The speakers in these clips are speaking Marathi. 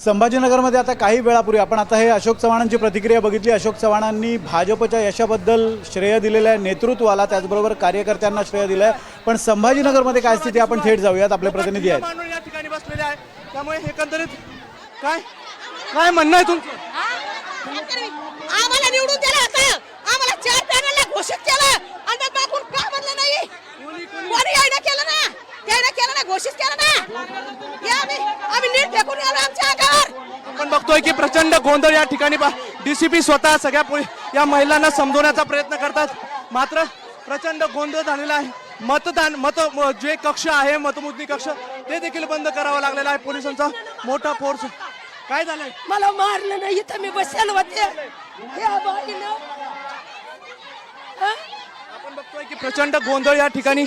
संभाजीनगरमध्ये आता काही वेळापूर्वी आपण आता हे अशोक चव्हाणांची प्रतिक्रिया बघितली. अशोक चव्हाणांनी भाजपच्या यशाबद्दल श्रेय दिलेलं आहे नेतृत्वाला त्याचबरोबर कार्यकर्त्यांना श्रेय दिलं आहे पण संभाजीनगरमध्ये काय स्थिती आपण थेट जाऊयात. आपले प्रतिनिधी आहेत. मांडून या ठिकाणी बसलेले आहे. त्यामुळे एकंदरीत काय काय म्हणणं आहे तुमचं आम्हाला निवडून दिलं होतं आम्हाला चार पॅनलला घोषित केलं आणि मग मागून का म्हणलं नाही कोणी यायला केलं ना घोषित केलं ना। आम्ही आम्ही नीट फेकून आलो आमच्या अंगावर आपण बघतोय की प्रचंड गोंधळ या ठिकाणी डीसीपी स्वतः सगळ्या पोली- या महिलांना समजवण्याचा प्रयत्न करतात. मात्र प्रचंड गोंधळ झालेला आहे. मतदान मत जे कक्ष आहे मतमोजणी कक्ष ते देखील बंद करावं लागलेलं आहे पोलिसांचा. मोठा फोर्स काय झालंय? मला मारलं नाही इथं मी बसेल होते. आपण बघतोय की प्रचंड गोंधळ या ठिकाणी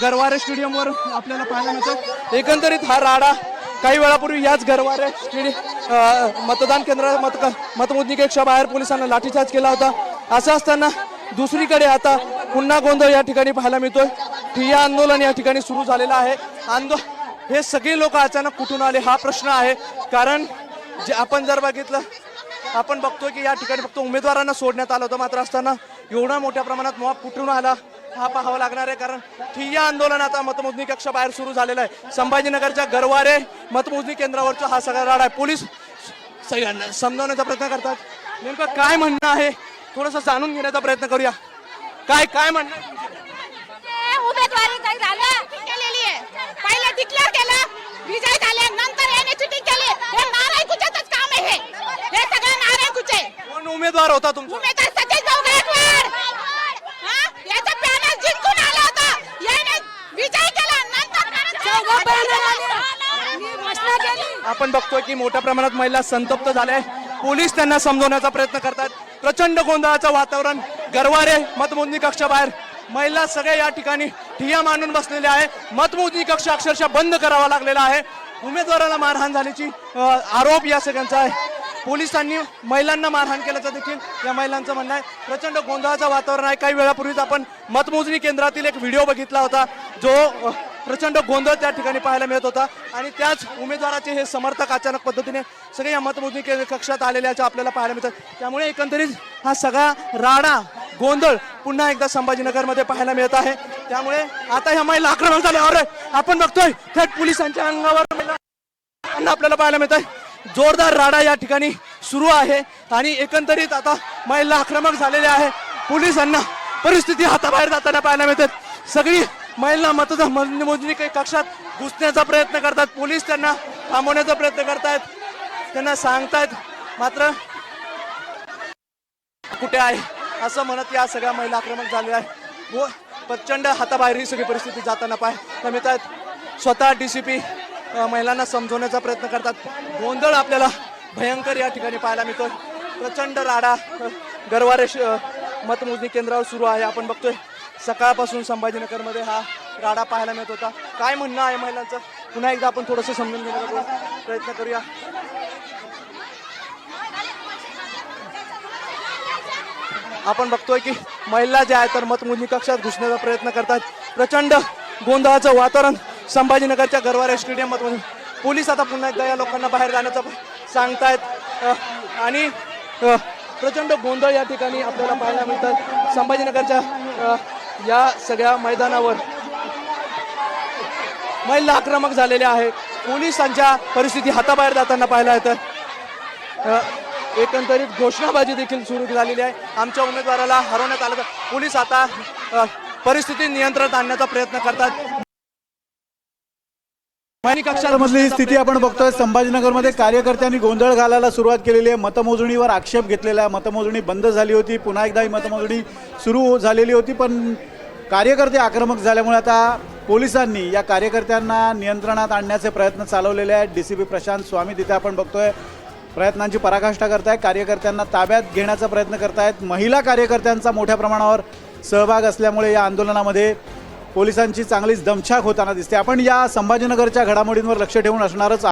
गरवारे स्टेडियमवर आपल्याला पाहायला मिळतो एकंदरीत हा राडा काही वेळापूर्वी याच गरवारे स्टेडियम मतदान केंद्र मत मतमोजणी कक्षा बाहेर पोलिसांना लाठीचार्ज केला होता. असं असताना दुसरीकडे आता पुन्हा गोंधळ या ठिकाणी पाहायला मिळतोय. ठिय्या आंदोलन या ठिकाणी सुरू झालेलं आहे. आंदो हे सगळे लोक अचानक कुठून आले हा प्रश्न आहे. कारण जे आपण जर बघितलं आपण बघतोय की या ठिकाणी फक्त उमेदवारांना सोडण्यात आलं होतं मात्र असताना एवढ्या मोठ्या प्रमाणात मॉब कुठून आला? हा पाहावा लागणार आहे कारण ठिय्या आंदोलन आता मतमोजणी कक्षा बाहेर सुरू झालेलं आहे. संभाजीनगरच्या गरवारे मतमोजणी केंद्रावरचा हा सगळा राडा आहे. पोलीस सगळ्यांना समजावण्याचा प्रयत्न करतात. नेमकं काय म्हणणं आहे? थोडंसं जाणून घेण्याचा प्रयत्न करूया. काय काय म्हणणं? उमेदवारी काही झालं? केलेली आहे. पहिले डिक्लेअर केलं. विजय झाले नंतर याने चिटिंग केली. हे नारायण कुचेच काम आहे हे. हे सगळं नारायण कुचे कोण उमेदवार होता तुमचा? उमेदवार सचिन भाऊ गायकवाड हा? याचा पॅनल जिंकून आला होता याने विजय केला नंतर आपण बघतोय की मोठ्या प्रमाणात महिला संतप्त झाल्या. आहेत. पोलीस त्यांना समजवण्याचा प्रयत्न करतात. प्रचंड गोंधळाचं वातावरण गरवारे मतमोजणी कक्षाबाहेर महिला सगळे या ठिकाणी ठिया मांडून बसलेले आहे मतमोजणी कक्ष अक्षरशः बंद करावा लागलेला आहे. उमेदवाराला मारहाण झाल्याची आरोप या सगळ्यांचा आहे. पोलिसांनी महिलांना मारहाण केल्याचं देखील या महिलांचं म्हणणं आहे. प्रचंड गोंधळाचं वातावरण आहे. काही वेळापूर्वीच आपण मतमोजणी केंद्रातील एक व्हिडिओ बघितला होता. जो प्रचंड गोंधळ त्या ठिकाणी पाहायला मिळत होता. आणि त्याच उमेदवाराचे हे समर्थक अचानक पद्धतीने सगळे या मतमोजणी के- कक्षात आलेल्या आपल्याला पाहायला मिळतात. त्यामुळे एकंदरीत हा सगळा राडा गोंधळ पुन्हा एकदा संभाजीनगरमध्ये पाहायला मिळत आहे. त्यामुळे आता ह्या महिला आक्रमक झाल्यावर आपण बघतोय थेट पोलिसांच्या अंगावर आपल्याला पाहायला मिळत आहे. जोरदार राडा या ठिकाणी सुरू आहे आणि एकंदरीत आता महिला आक्रमक झालेले आहे. पोलिसांना परिस्थिती हाताबाहेर जाताना पाहायला मिळतात. सगळी महिला मतदान मोजणी काही कक्षात घुसण्याचा प्रयत्न करतात. पोलीस त्यांना थांबवण्याचा प्रयत्न करतायत. त्यांना सांगतायत. मात्र कुठे आहे? असं म्हणत या सगळ्या महिला आक्रमक झालेल्या आहे व प्रचंड हाताबाहेर ही सगळी परिस्थिती जाताना पाहायला मिळत आहेत. स्वतः डी सी पी महिलांना समजवण्याचा प्रयत्न करतात. गोंधळ आपल्याला भयंकर या ठिकाणी पाहायला मिळतो प्रचंड राडा गरवारे मतमोजणी केंद्रावर सुरू आहे. आपण बघतोय सकाळपासून संभाजीनगरमध्ये हा राडा पाहायला मिळत होता. काय म्हणणं आहे महिलांचं? पुन्हा एकदा आपण थोडंसं समजून घेण्याचा प्रयत्न करूया. आपण बघतोय की महिला ज्या आहेत तर मतमोजणी कक्षात घुसण्याचा प्रयत्न करतात. प्रचंड गोंधळाचं वातावरण संभाजीनगरच्या गरवारे स्टेडियम मतमोजणी पोलीस आता पुन्हा एकदा या लोकांना बाहेर जाण्याचं सांगतायत. आणि प्रचंड गोंधळ या ठिकाणी आपल्याला पाहायला मिळतात. संभाजीनगरच्या या सगळ्या मैदानावर महिला आक्रमक झालेल्या आहेत. पोलिसांच्या परिस्थिती हाताबाहेर जाताना पाहायला येतं. एकंदरीत घोषणाबाजी देखील सुरू झालेली आहे. आमच्या उमेदवाराला हरवण्यात आलं तर पोलीस आता परिस्थिती नियंत्रणात आणण्याचा प्रयत्न करतात. महिनी कक्षात मधली स्थिती आपण बघतोय. संभाजीनगरमध्ये कार्यकर्त्यांनी गोंधळ घालायला सुरुवात केलेली आहे. मतमोजणीवर आक्षेप घेतलेला आहे. मतमोजणी बंद झाली होती. पुन्हा एकदा ही मतमोजणी सुरू झालेली होती पण कार्यकर्ते आक्रमक झाल्यामुळे आता पोलिसांनी या कार्यकर्त्यांना नियंत्रणात आणण्याचे प्रयत्न चालवलेले आहेत. D C P Prashant Swami तिथे आपण बघतोय. प्रयत्नांची पराकाष्ठा करतायत. कार्यकर्त्यांना ताब्यात घेण्याचा प्रयत्न करतायत. महिला कार्यकर्त्यांचा मोठ्या प्रमाणावर सहभाग असल्यामुळे या आंदोलनामध्ये पोलिसांची चांगलीच दमछाक होताना दिसते. आपण या संभाजीनगरच्या घडामोडींवर लक्ष ठेवून असणारच